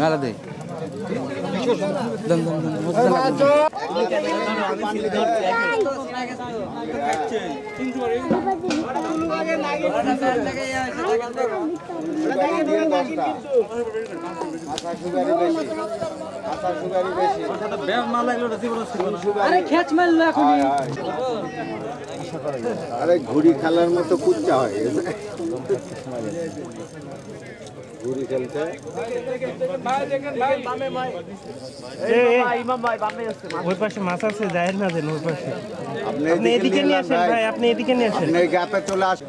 মেলা দে। দম আরে ঘুড়ি খেলার মতো কুচ্চা হয়। ঘুড়ি খেলতে? ওই পাশে মাছ আছে যায় না দেন ওই পাশে। আপনি এদিকে নিয়ে আসেন ভাই। আপনি এদিকে নিয়ে আসেন। গ্যাপে চলে আসেন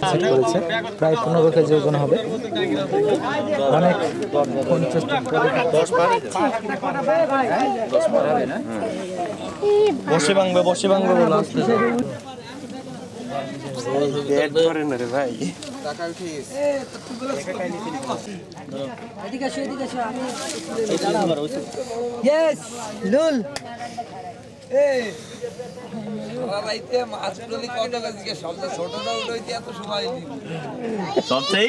ওয়াও করেছে। প্রায় পনেরো কেজি ওজন হবে। অনেক পঞ্চাশ বসে ভাঙবে বসে ভাঙবে বলে আসতে পেট ভরে না রে সময় সবচেয়ে